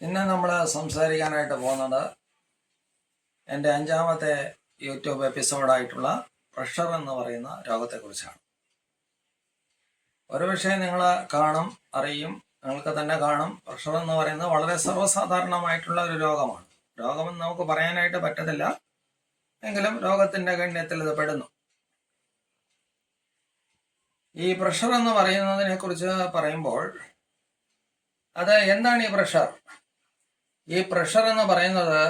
ഇന്ന് നമ്മൾ സംസാരിക്കാനായിട്ട് പോകുന്നത് എന്റെ അഞ്ചാമത്തെ യൂട്യൂബ് എപ്പിസോഡായിട്ടുള്ള പ്രഷർ എന്ന് പറയുന്ന രോഗത്തെക്കുറിച്ചാണ്. ഒരുപക്ഷെ നിങ്ങൾ കാണും അറിയും നിങ്ങൾക്ക് തന്നെ കാണും. പ്രഷർ എന്ന് പറയുന്നത് വളരെ സർവസാധാരണമായിട്ടുള്ള ഒരു രോഗമാണ്. രോഗമെന്ന് നമുക്ക് പറയാനായിട്ട് പറ്റത്തില്ല. എങ്കിലും രോഗത്തിന്റെ ഗണ്യത്തിൽ ഇത് പെടുന്നു. ഈ പ്രഷർ എന്ന് പറയുന്നതിനെ കുറിച്ച് പറയുമ്പോൾ അത് എന്താണ് ഈ പ്രഷർ? ഈ പ്രഷർ എന്ന് പറയുന്നത്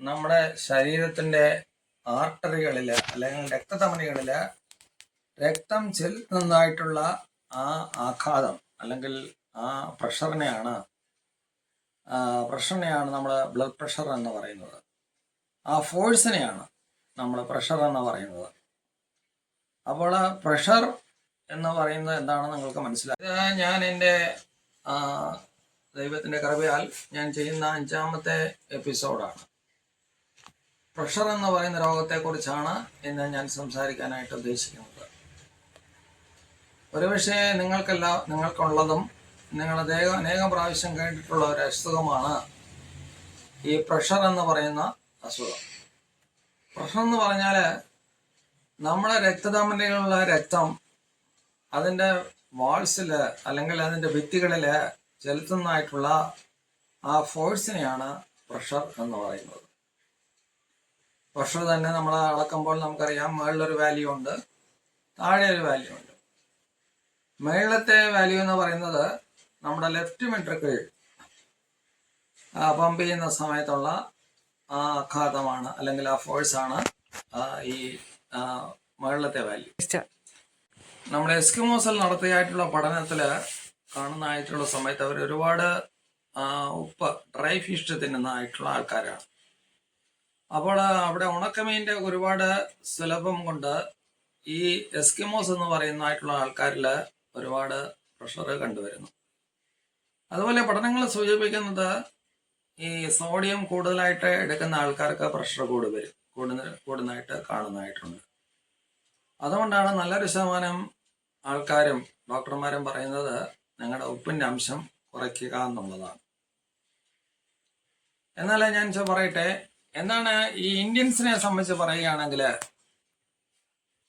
നമ്മുടെ ശരീരത്തിന്റെ ആർട്ടറികളിൽ അല്ലെങ്കിൽ രക്തധമനികളിൽ രക്തം ചെല്ലുന്നതായിട്ടുള്ള ആ ആഘാതം അല്ലെങ്കിൽ ആ പ്രഷറിനെയാണ് പ്രഷറിനെയാണ് നമ്മൾ ബ്ലഡ് പ്രഷർ എന്ന് പറയുന്നത്. ആ ഫോഴ്സിനെയാണ് നമ്മൾ പ്രഷർ എന്ന് പറയുന്നത്. അപ്പോൾ പ്രഷർ എന്ന് പറയുന്നത് എന്താണെന്ന് നിങ്ങൾക്ക് മനസ്സിലായി? ഞാൻ എന്റെ ദൈവത്തിന്റെ കൃപയാൽ ഞാൻ ചെയ്യുന്ന അഞ്ചാമത്തെ എപ്പിസോഡാണ്. പ്രഷർ എന്ന് പറയുന്ന രോഗത്തെക്കുറിച്ചാണ് ഇന്ന് ഞാൻ സംസാരിക്കാനായിട്ട് ഉദ്ദേശിക്കുന്നത്. ഒരുപക്ഷെ നിങ്ങൾക്കല്ല നിങ്ങൾക്കുള്ളതും നിങ്ങൾ അദ്ദേഹം അനേകം പ്രാവശ്യം കേട്ടിട്ടുള്ള ഒരു അസുഖമാണ് ഈ പ്രഷർ എന്ന് പറയുന്ന അസുഖം. പ്രഷർ എന്ന് പറഞ്ഞാൽ നമ്മുടെ രക്തധമനികളിലുള്ള രക്തം അതിന്റെ വാൾസിൽ അല്ലെങ്കിൽ അതിന്റെ ഭിത്തികളിൽ ചെലുത്തുന്നതായിട്ടുള്ള ആ ഫോഴ്സിനെയാണ് പ്രഷർ എന്ന് പറയുന്നത്. പ്രഷർ തന്നെ നമ്മൾ അളക്കുമ്പോൾ നമുക്കറിയാം മുകളിലൊരു വാല്യൂ ഉണ്ട് താഴെ ഒരു വാല്യൂ ഉണ്ട്. മുകളിലത്തെ വാല്യൂ എന്ന് പറയുന്നത് നമ്മുടെ ലെഫ്റ്റ് മെട്രിക്കിൾ പമ്പ് ചെയ്യുന്ന സമയത്തുള്ള ആ ആഘാതമാണ് അല്ലെങ്കിൽ ആ ഫോഴ്സ് ആണ് ഈ മുകളിലത്തെ വാല്യൂ നമ്മുടെ എസ്കിമോസിൽ നടത്തിയായിട്ടുള്ള പഠനത്തിൽ കാണുന്നതായിട്ടുള്ള സമയത്ത് അവർ ഒരുപാട് ഉപ്പ് ഡ്രൈ ഫിഷ് തിന്നുന്നതായിട്ടുള്ള ആൾക്കാരാണ്. അപ്പോൾ അവിടെ ഉണക്കമീന്റെ ഒരുപാട് സുലഭം കൊണ്ട് ഈ എസ്കിമോസ് എന്ന് പറയുന്നതായിട്ടുള്ള ആൾക്കാരിൽ ഒരുപാട് പ്രഷർ കണ്ടുവരുന്നു. അതുപോലെ പഠനങ്ങൾ സൂചിപ്പിക്കുന്നത് ഈ സോഡിയം കൂടുതലായിട്ട് എടുക്കുന്ന ആൾക്കാർക്ക് പ്രഷർ കൂടി വരും. കൂടുന്ന കൂടുന്നതായിട്ട് കാണുന്നതായിട്ടുണ്ട്. അതുകൊണ്ടാണ് നല്ലൊരു ശതമാനം ആൾക്കാരും ഡോക്ടർമാരും പറയുന്നത് നിങ്ങളുടെ ഉപ്പിന്റെ അംശം കുറയ്ക്കുക എന്നുള്ളതാണ്. എന്നാൽ ഞാൻ പറയട്ടെ എന്താണ് ഈ ഇന്ത്യൻസിനെ സംബന്ധിച്ച് പറയുകയാണെങ്കിൽ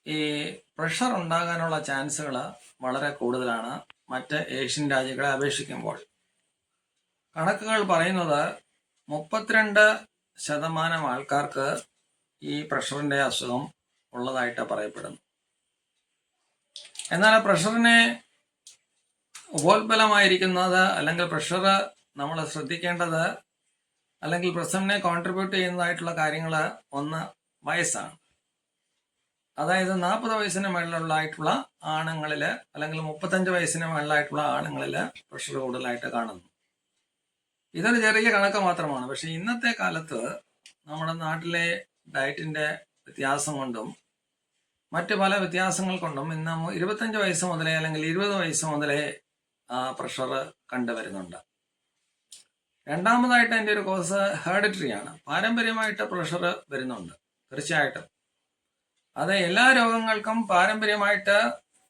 ഈ പ്രഷർ ഉണ്ടാകാനുള്ള ചാൻസുകൾ വളരെ കൂടുതലാണ്. മറ്റ് ഏഷ്യൻ രാജ്യങ്ങളെ അപേക്ഷിക്കുമ്പോൾ. കണക്കുകൾ പറയുന്നത് മുപ്പത്തിരണ്ട് ശതമാനം ആൾക്കാർക്ക് ഈ പ്രഷറിന്റെ അസുഖം ഉള്ളതായിട്ട് പറയപ്പെടുന്നു. എന്നാൽ പ്രഷറിനെ ഉപോത്ബലമായിരിക്കുന്നത് അല്ലെങ്കിൽ പ്രഷർ നമ്മൾ ശ്രദ്ധിക്കേണ്ടത് അല്ലെങ്കിൽ പ്രഷറിനെ കോൺട്രിബ്യൂട്ട് ചെയ്യുന്നതായിട്ടുള്ള കാര്യങ്ങൾ ഒന്ന് വയസ്സാണ്. അതായത് നാൽപ്പത് വയസ്സിന് മുകളിലുള്ളതായിട്ടുള്ള ആണുങ്ങളിൽ അല്ലെങ്കിൽ മുപ്പത്തഞ്ച് വയസ്സിന് മുകളിലായിട്ടുള്ള ആണുങ്ങളിൽ പ്രഷർ കൂടുതലായിട്ട് കാണുന്നു. ഇതൊരു ചെറിയ കണക്ക് മാത്രമാണ്. പക്ഷെ ഇന്നത്തെ കാലത്ത് നമ്മുടെ നാട്ടിലെ ഡയറ്റിന്റെ വ്യത്യാസം കൊണ്ടും മറ്റു പല വ്യത്യാസങ്ങൾ കൊണ്ടും ഇന്ന് ഇരുപത്തഞ്ച് വയസ്സ് മുതലേ അല്ലെങ്കിൽ ഇരുപത് വയസ്സ് മുതലേ പ്രഷർ കണ്ടുവരുന്നുണ്ട് രണ്ടാമതായിട്ട് എന്റെ ഒരു കോഴ്സ് ഹെറിഡിറ്ററി ആണ്. പാരമ്പര്യമായിട്ട് പ്രഷർ വരുന്നുണ്ട്. തീർച്ചയായിട്ടും. അത് എല്ലാ രോഗങ്ങൾക്കും പാരമ്പര്യമായിട്ട്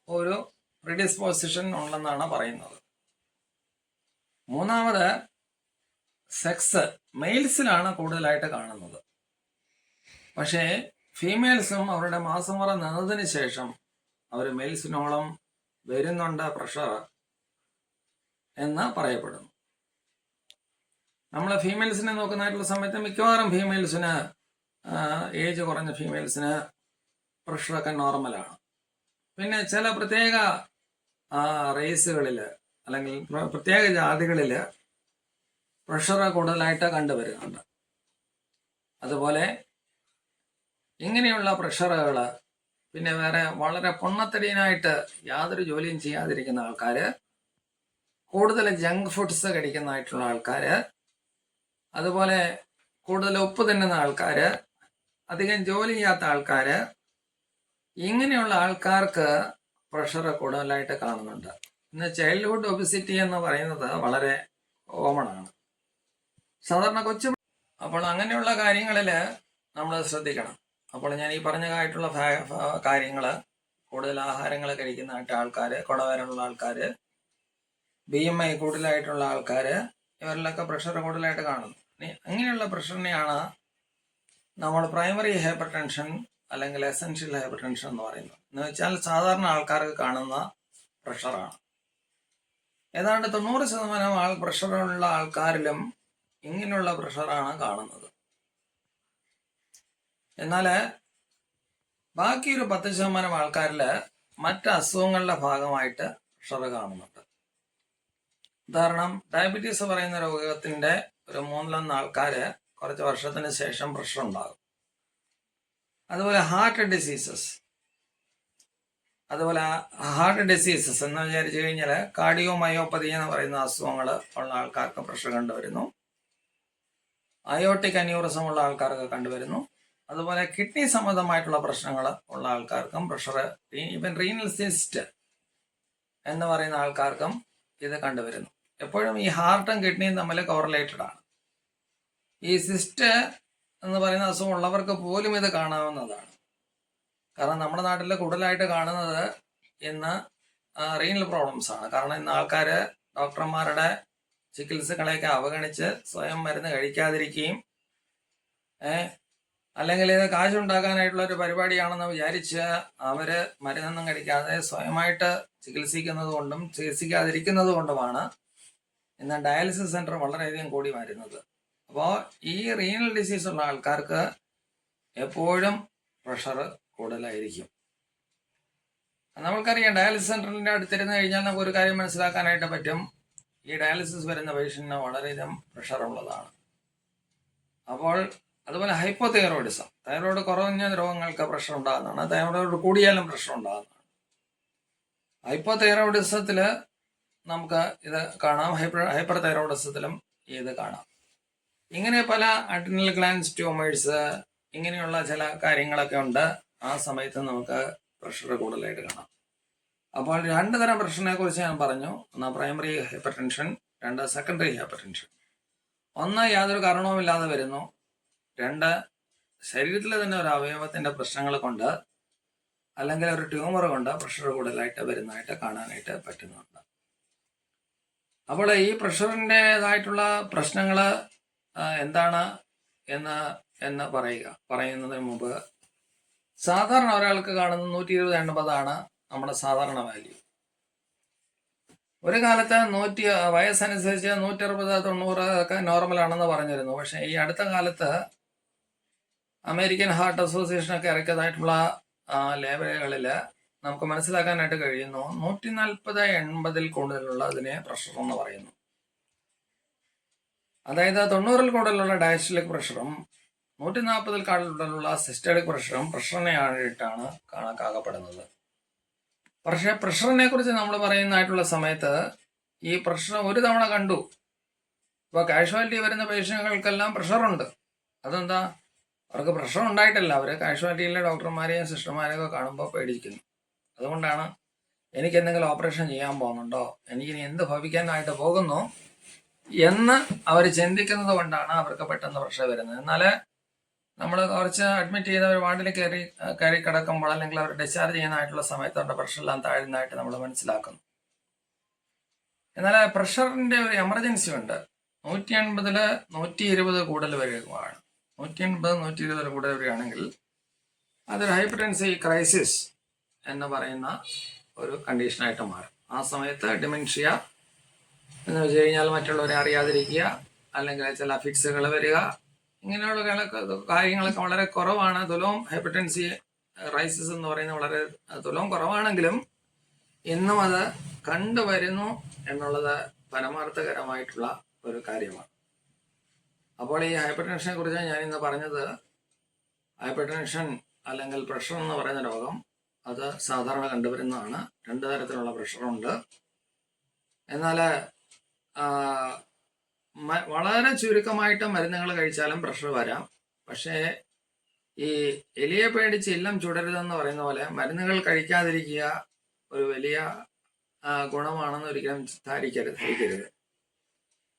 ഒരു പ്രിഡിസ്പോസിഷൻ ഉണ്ടെന്നാണ് പറയുന്നത്. മൂന്നാമത് സെക്സ് മെയിൽസിലാണ് കൂടുതലായിട്ട് കാണുന്നത്. പക്ഷേ ഫീമെയിൽസും അവരുടെ മാസം മാസമുറ നിന്നതിന് ശേഷം അവർ മെയിൽസിനോളം വരുന്നുണ്ട് പ്രഷർ എന്ന് പറയപ്പെടുന്നു. നമ്മളെ ഫീമെയിൽസിനെ നോക്കുന്നതായിട്ടുള്ള സമയത്ത് മിക്കവാറും ഫീമെയിൽസിന് ഏജ് കുറഞ്ഞ ഫീമെയിൽസിന് പ്രഷറൊക്കെ നോർമലാണ് പിന്നെ ചില പ്രത്യേക റേസുകളിൽ അല്ലെങ്കിൽ പ്രത്യേക ജാതികളിൽ പ്രഷർ കൂടുതലായിട്ട് കണ്ടുവരുന്നുണ്ട്. അതുപോലെ ഇങ്ങനെയുള്ള പ്രഷറുകൾ പിന്നെ വേറെ വളരെ പൊണ്ണത്തടിയനായിട്ട് യാതൊരു ജോലിയും ചെയ്യാതിരിക്കുന്ന ആൾക്കാര് കൂടുതൽ ജങ്ക് ഫുഡ്സ് കഴിക്കുന്നതായിട്ടുള്ള ആൾക്കാര് അതുപോലെ കൂടുതൽ ഉപ്പ് തിന്നുന്ന ആൾക്കാര് അധികം ജോലി ചെയ്യാത്ത ആൾക്കാര് ഇങ്ങനെയുള്ള ആൾക്കാർക്ക് പ്രഷർ കൂടുതലായിട്ട് കാണുന്നുണ്ട്. ഇന്ന് ചൈൽഡ്ഹുഡ് ഒബിസിറ്റി എന്ന് പറയുന്നത് വളരെ കോമൺ ആണ്. സാധാരണ കൊച്ചു അപ്പോൾ അങ്ങനെയുള്ള കാര്യങ്ങളിൽ നമ്മൾ ശ്രദ്ധിക്കണം. അപ്പോൾ ഞാൻ ഈ പറഞ്ഞതായിട്ടുള്ള കാര്യങ്ങൾ കൂടുതൽ ആഹാരങ്ങൾ കഴിക്കുന്നതായിട്ട് ആൾക്കാർ കുടവരമുള്ള ആൾക്കാർ ബി എം ഐ കൂടുതലായിട്ടുള്ള ആൾക്കാർ ഇവരിലൊക്കെ പ്രഷർ കൂടുതലായിട്ട് കാണുന്നു. അങ്ങനെയുള്ള പ്രഷറിനെയാണ് നമ്മൾ പ്രൈമറി ഹൈപ്പർ ടെൻഷൻ അല്ലെങ്കിൽ എസെൻഷ്യൽ ഹൈപ്പർ ടെൻഷൻ എന്ന് പറയുന്നത്. എന്ന് വെച്ചാൽ സാധാരണ ആൾക്കാർക്ക് കാണുന്ന പ്രഷറാണ് ഏതാണ്ട് തൊണ്ണൂറ് ശതമാനം ആൾ പ്രഷറുള്ള ആൾക്കാരിലും ഇങ്ങനെയുള്ള പ്രഷറാണ് കാണുന്നത്. എന്നാൽ ബാക്കിയൊരു പത്ത് ശതമാനം ആൾക്കാരിൽ മറ്റ് അസുഖങ്ങളുടെ ഭാഗമായിട്ട് പ്രഷർ കാണുന്നുണ്ട്. ഉദാഹരണം ഡയബറ്റീസ് പറയുന്ന രോഗത്തിന്റെ ഒരു മൂന്നിലൊന്ന് ആൾക്കാർ കുറച്ച് വർഷത്തിന് ശേഷം പ്രഷർ ഉണ്ടാകും. അതുപോലെ ഹാർട്ട് ഡിസീസസ് അതുപോലെ ഹാർട്ട് ഡിസീസസ് എന്ന് വിചാരിച്ചു കഴിഞ്ഞാൽ കാർഡിയോ മയോപ്പതി എന്ന് പറയുന്ന അസുഖങ്ങൾ ഉള്ള ആൾക്കാർക്ക് പ്രഷർ കണ്ടുവരുന്നു. അയോട്ടിക് അന്യൂറിസം ഉള്ള ആൾക്കാർക്ക് കണ്ടുവരുന്നു. അതുപോലെ കിഡ്നി സംബന്ധമായിട്ടുള്ള പ്രശ്നങ്ങൾ ഉള്ള ആൾക്കാർക്കും പ്രഷർ ഇവൻ റീനൽ സിസ്റ്റ് എന്ന് പറയുന്ന ആൾക്കാർക്കും ഇത് കണ്ടുവരുന്നു. എപ്പോഴും ഈ ഹാർട്ടും കിഡ്നിയും തമ്മിൽ കോറിലേറ്റഡ് ആണ്. ഈ സിസ്റ്റ് എന്ന് പറയുന്ന അസുഖം ഉള്ളവർക്ക് പോലും ഇത് കാണാവുന്നതാണ്. കാരണം നമ്മുടെ നാട്ടിൽ കൂടുതലായിട്ട് കാണുന്നത് ഇന്ന് റീനൽ പ്രോബ്ലംസ് ആണ്. കാരണം ഇന്ന് ആൾക്കാർ ഡോക്ടർമാരുടെ ചികിത്സകളെയൊക്കെ അവഗണിച്ച് സ്വയം മരുന്ന് കഴിക്കാതിരിക്കുകയും അല്ലെങ്കിൽ ഇത് കാശുണ്ടാക്കാനായിട്ടുള്ള ഒരു പരിപാടിയാണെന്ന് വിചാരിച്ച് അവർ മരുന്നൊന്നും കഴിക്കാതെ സ്വയമായിട്ട് ചികിത്സിക്കുന്നതുകൊണ്ടും കൊണ്ടും ചികിത്സിക്കാതിരിക്കുന്നത് കൊണ്ടുമാണ് ഇന്ന് ഡയാലിസിസ് സെന്റർ വളരെയധികം കൂടി വരുന്നത്. അപ്പോൾ ഈ റീനൽ ഡിസീസ് ഉള്ള ആൾക്കാർക്ക് എപ്പോഴും പ്രഷർ കൂടുതലായിരിക്കും. നമ്മൾക്കറിയാം ഡയാലിസിസ് സെന്ററിന്റെ അടുത്തിരുന്ന് കഴിഞ്ഞാൽ നമുക്ക് ഒരു കാര്യം മനസ്സിലാക്കാനായിട്ട് പറ്റും. ഈ ഡയാലിസിസ് വരുന്ന പേഷ്യന്റിന് വളരെയധികം പ്രഷർ ഉള്ളതാണ്. അപ്പോൾ അതുപോലെ ഹൈപ്പോ തൈറോയിഡിസം തൈറോയിഡ് കുറഞ്ഞ രോഗങ്ങൾക്ക് പ്രഷർ ഉണ്ടാകുന്നതാണ്. തൈറോയിഡ് കൂടിയാലും പ്രഷർ ഉണ്ടാകുന്നതാണ്. ഹൈപ്പോ തൈറോയിഡിസത്തിൽ നമുക്ക് ഇത് കാണാം. ഹൈപ്പർ ഹൈപ്പർ തൈറോയിഡിസത്തിലും ഇത് കാണാം. ഇങ്ങനെ പല അഡ്രിനൽ ഗ്ലാൻസ് ട്യൂമേഴ്സ് ഇങ്ങനെയുള്ള ചില കാര്യങ്ങളൊക്കെ ഉണ്ട്. ആ സമയത്ത് നമുക്ക് പ്രഷർ കൂടുതലായിട്ട് കാണാം. അപ്പോൾ രണ്ട് തരം പ്രഷറിനെ കുറിച്ച് ഞാൻ പറഞ്ഞു. ഒന്ന് പ്രൈമറി ഹൈപ്പർ ടെൻഷൻ രണ്ട് സെക്കൻഡറി ഹൈപ്പർ ടെൻഷൻ ഒന്ന് യാതൊരു കാരണവുമില്ലാതെ വരുന്നു. രണ്ട് ശരീരത്തിലെ തന്നെ ഒരു അവയവത്തിന്റെ പ്രശ്നങ്ങൾ കൊണ്ട് അല്ലെങ്കിൽ ഒരു ട്യൂമർ കൊണ്ട് പ്രഷർ കൂടുതലായിട്ട് വരുന്നതായിട്ട് കാണാനായിട്ട് പറ്റുന്നുണ്ട്. അപ്പോൾ ഈ പ്രഷറിന്റെതായിട്ടുള്ള പ്രശ്നങ്ങൾ എന്താണ് എന്ന് എന്ന് പറയുക. പറയുന്നതിന് മുമ്പ് സാധാരണ ഒരാൾക്ക് കാണുന്ന നൂറ്റി ഇരുപത് എൺപതാണ് നമ്മുടെ സാധാരണ വാല്യൂ ഒരു കാലത്ത് നൂറ്റി വയസ്സനുസരിച്ച് നൂറ്റി അറുപത് തൊണ്ണൂറ് ഒക്കെ നോർമൽ ആണെന്ന് പറഞ്ഞിരുന്നു. പക്ഷേ ഈ അടുത്ത കാലത്ത് അമേരിക്കൻ ഹാർട്ട് അസോസിയേഷനൊക്കെ ഇറക്കിയതായിട്ടുള്ള ലേബലുകളിൽ നമുക്ക് മനസ്സിലാക്കാനായിട്ട് കഴിയുന്നു. നൂറ്റി നാൽപ്പത് എൺപതിൽ കൂടുതലുള്ള അതിനെ പ്രഷർ എന്ന് പറയുന്നു. അതായത് തൊണ്ണൂറിൽ കൂടുതലുള്ള ഡയസ്റ്റലിക് പ്രഷറും നൂറ്റി നാൽപ്പതിൽ കൂടുതലുള്ള സിസ്റ്റഡിക് പ്രഷറും പ്രഷറിനെയായിട്ടാണ് കണക്കാക്കപ്പെടുന്നത്. പക്ഷേ പ്രഷറിനെ കുറിച്ച് നമ്മൾ പറയുന്നതായിട്ടുള്ള സമയത്ത് ഈ പ്രഷർ ഒരു തവണ കണ്ടു. ഇപ്പോൾ കാഷ്വാലിറ്റി വരുന്ന പേഷ്യന്റുകൾക്കെല്ലാം പ്രഷറുണ്ട് അതെന്താ? അവർക്ക് പ്രഷർ ഉണ്ടായിട്ടല്ല. അവർ കാഷ്വാലിറ്റിയിലെ ഡോക്ടർമാരെയും സിസ്റ്റർമാരെയും ഒക്കെ കാണുമ്പോൾ പേടിക്കുന്നു. അതുകൊണ്ടാണ് എനിക്ക് എന്തെങ്കിലും ഓപ്പറേഷൻ ചെയ്യാൻ പോകുന്നുണ്ടോ? എനിക്കിനി എന്ത് ഭവിക്കാനായിട്ട് പോകുന്നു? എന്ന് അവർ ചിന്തിക്കുന്നത് കൊണ്ടാണ് അവർക്ക് പെട്ടെന്ന് പ്രഷർ വരുന്നത്. എന്നാൽ നമ്മൾ കുറച്ച് അഡ്മിറ്റ് ചെയ്ത ഒരു വാർഡിൽ കയറി കയറി കിടക്കുമ്പോൾ അല്ലെങ്കിൽ അവർ ഡിസ്ചാർജ് ചെയ്യുന്നതായിട്ടുള്ള സമയത്ത് അവരുടെ പ്രഷറെല്ലാം താഴ്ന്നതായിട്ട് നമ്മൾ മനസ്സിലാക്കുന്നു. എന്നാൽ പ്രഷറിന്റെ ഒരു എമർജൻസി ഉണ്ട്. നൂറ്റി എൺപതിൽ നൂറ്റി ഇരുപത് കൂടുതൽ വരികയാണ്. നൂറ്റി എൺപത് നൂറ്റി ഇരുപതിൽ കൂടുതൽ വരികയാണെങ്കിൽ അതൊരു ഹൈപ്പർടെൻസി ക്രൈസിസ് എന്ന് പറയുന്ന ഒരു കണ്ടീഷനായിട്ട് മാറും. ആ സമയത്ത് ഡിമെൻഷ്യ എന്ന് വെച്ച് കഴിഞ്ഞാൽ മറ്റുള്ളവരെ അറിയാതിരിക്കുക അല്ലെങ്കിൽ ചില അഫിക്സുകൾ വരിക ഇങ്ങനെയുള്ള കാര്യങ്ങളൊക്കെ വളരെ കുറവാണ്. തുലോം ഹെപ്പറ്റൻസി റൈസസ് എന്ന് പറയുന്നത് വളരെ തുലോം കുറവാണെങ്കിലും ഇന്നും അത് കണ്ടുവരുന്നു എന്നുള്ളത് പരമാർത്ഥകരമായിട്ടുള്ള ഒരു കാര്യമാണ്. അപ്പോൾ ഈ ഹൈപ്പർ ടെൻഷനെ കുറിച്ച് ഞാൻ ഇന്ന് പറഞ്ഞത്. ഹൈപ്പർ ടെൻഷൻ അല്ലെങ്കിൽ പ്രഷർ എന്ന് പറയുന്ന രോഗം അത് സാധാരണ കണ്ടുവരുന്നതാണ്. രണ്ടു തരത്തിലുള്ള പ്രഷറുണ്ട്. എന്നാൽ വളരെ ചുരുക്കമായിട്ട് മരുന്നുകൾ കഴിച്ചാലും പ്രഷർ വരാം. പക്ഷേ ഈ എലിയെ പേടിച്ച് ഇല്ലം ചുടരുതെന്ന് പറയുന്ന പോലെ മരുന്നുകൾ കഴിക്കാതിരിക്കുക ഒരു വലിയ ഗുണമാണെന്ന് ഒരിക്കലും ധാരിക്കരുത് ധരിക്കരുത്.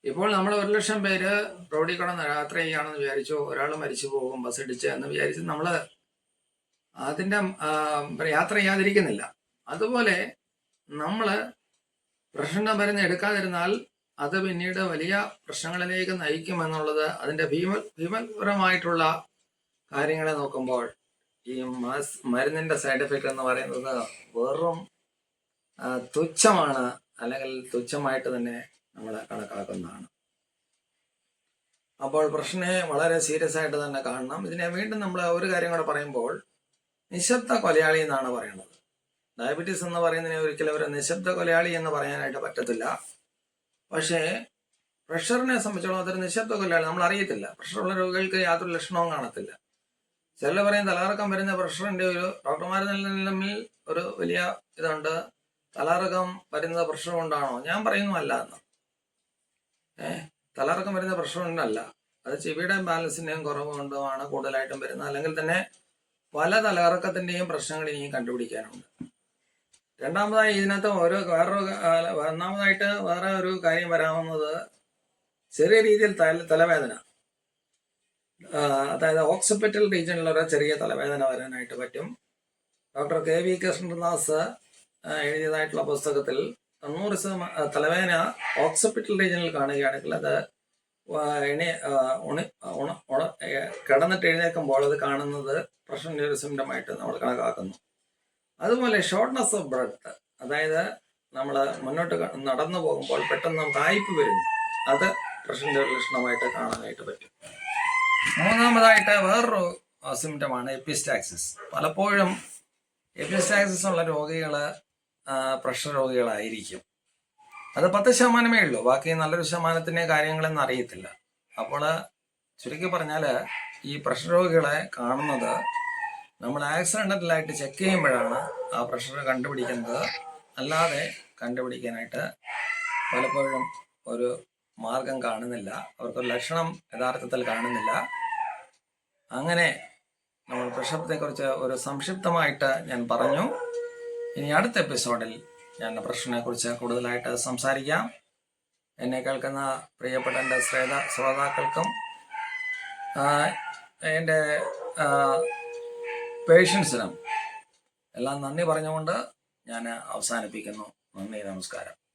ഇപ്പോൾ നമ്മൾ ഒരു ലക്ഷം പേര് റോഡിൽ കൂടെ യാത്ര ചെയ്യുകയാണെന്ന് വിചാരിച്ചു ഒരാൾ മരിച്ചു പോകും ബസ് ഇടിച്ച് എന്ന് വിചാരിച്ച് നമ്മൾ അതിന്റെ യാത്ര ചെയ്യാതിരിക്കുന്നില്ല. അതുപോലെ നമ്മൾ പ്രശ്നം മരുന്ന് എടുക്കാതിരുന്നാൽ അത് പിന്നീട് വലിയ പ്രശ്നങ്ങളിലേക്ക് നയിക്കുമെന്നുള്ളത് അതിന്റെ ഭീമ ഭീമപരമായിട്ടുള്ള കാര്യങ്ങളെ നോക്കുമ്പോൾ ഈ മസ് മരുന്നിന്റെ സൈഡ് എഫക്റ്റ് എന്ന് പറയുന്നത് വെറും തുച്ഛമാണ് അല്ലെങ്കിൽ തുച്ഛമായിട്ട് തന്നെ നമ്മൾ കണക്കാക്കുന്നതാണ്. അപ്പോൾ പ്രശ്നയെ വളരെ സീരിയസ് ആയിട്ട് തന്നെ കാണണം. ഇതിനെ വീണ്ടും നമ്മൾ ഒരു കാര്യം കൂടെ പറയുമ്പോൾ നിശബ്ദ കൊലയാളി എന്നാണ് പറയുന്നത്. ഡയബറ്റീസ് എന്ന് പറയുന്നതിനെ ഒരിക്കലും ഒരു നിശബ്ദ കൊലയാളി എന്ന് പറയാനായിട്ട് പറ്റത്തില്ല. പക്ഷേ പ്രഷറിനെ സംബന്ധിച്ചോളം അതൊരു നിശബ്ദ കൊലയാളി നമ്മൾ അറിയത്തില്ല. പ്രഷറുള്ള രോഗികൾക്ക് യാതൊരു ലക്ഷണവും കാണത്തില്ല. ചില പറയും തലകറക്കം വരുന്ന പ്രഷറിന്റെ ഒരു ഡോക്ടർമാർ തമ്മിൽ ഒരു വലിയ ഇതുണ്ട്. തലകറക്കം വരുന്നത് പ്രഷർ കൊണ്ടാണോ? ഞാൻ പറയുന്നു അല്ല എന്ന്. ഏഹ് തലകറക്കം വരുന്ന പ്രഷർ കൊണ്ടല്ല. അത് ചെവിയുടെ ബാലൻസിന്റെയും കുറവ് കൊണ്ടുമാണ് കൂടുതലായിട്ടും വരുന്നത്. അല്ലെങ്കിൽ തന്നെ പല തലകറക്കത്തിന്റെയും പ്രശ്നങ്ങൾ ഇനിയും കണ്ടുപിടിക്കാനുണ്ട്. രണ്ടാമതായി ഇതിനകത്ത് ഓരോ വേറൊരു ഒന്നാമതായിട്ട് വേറെ ഒരു കാര്യം വരാവുന്നത് ചെറിയ രീതിയിൽ തല തലവേദന. അതായത് ഓക്സിപെറ്റൽ റീജിയനിലൊരു ചെറിയ തലവേദന വരാനായിട്ട് പറ്റും. ഡോക്ടർ കെ വി കൃഷ്ണദാസ് എഴുതിയതായിട്ടുള്ള പുസ്തകത്തിൽ തൊണ്ണൂറ് ശതമാനം തലവേദന ഓക്സിപെറ്റൽ റീജിയനിൽ കാണുകയാണെങ്കിൽ അത് ആ, ഉണി- ഉണ ഉണ കിടന്നിട്ട് എഴുന്നേൽക്കുമ്പോൾ അത് കാണുന്നത് പ്രഷറിന്റെ ഒരു സിംറ്റമായിട്ട് നമ്മൾ കണക്കാക്കുന്നു. അതുപോലെ ഷോർട്ട്നെസ് ഓഫ് ബ്രെത്ത് അതായത് നമ്മൾ മുന്നോട്ട് നടന്നു പോകുമ്പോൾ പെട്ടെന്ന് നമുക്ക് ആയിപ്പ് വരുന്നു അത് പ്രഷറിന്റെ ഒരു ലക്ഷണമായിട്ട് കാണാനായിട്ട് പറ്റും. മൂന്നാമതായിട്ട് വേറൊരു സിംറ്റമാണ് എപ്പിസ്റ്റാക്സിസ് പലപ്പോഴും എപ്പിസ്റ്റാക്സിസ് ഉള്ള രോഗികൾ പ്രഷർ രോഗികളായിരിക്കും. അത് പത്ത് ശതമാനമേ ഉള്ളൂ. ബാക്കി നല്ലൊരു ശതമാനത്തിന്റെ കാര്യങ്ങളെന്ന് അറിയത്തില്ല. അപ്പോൾ ചുരുക്കി പറഞ്ഞാൽ ഈ പ്രഷർ രോഗികളെ കാണുന്നത് നമ്മൾ ആക്സിഡന്റലായിട്ട് ചെക്ക് ചെയ്യുമ്പോഴാണ് ആ പ്രഷർ കണ്ടുപിടിക്കുന്നത്. അല്ലാതെ കണ്ടുപിടിക്കാനായിട്ട് പലപ്പോഴും ഒരു മാർഗം കാണുന്നില്ല. അവർക്കൊരു ലക്ഷണം യഥാർത്ഥത്തിൽ കാണുന്നില്ല. അങ്ങനെ നമ്മൾ പ്രഷപ്പത്തെക്കുറിച്ച് ഒരു സംക്ഷിപ്തമായിട്ട് ഞാൻ പറഞ്ഞു. ഇനി അടുത്ത എപ്പിസോഡിൽ ഞാൻ പ്രശ്നത്തെ കുറിച്ച് കൂടുതലായിട്ട് സംസാരിക്കാം. എന്നെ കേൾക്കുന്ന പ്രിയപ്പെട്ട എന്റെ ശ്രേത ശ്രോതാക്കൾക്കും എന്റെ പേഷ്യൻസിനും എല്ലാം നന്ദി പറഞ്ഞുകൊണ്ട് ഞാൻ അവസാനിപ്പിക്കുന്നു. നന്ദി നമസ്കാരം.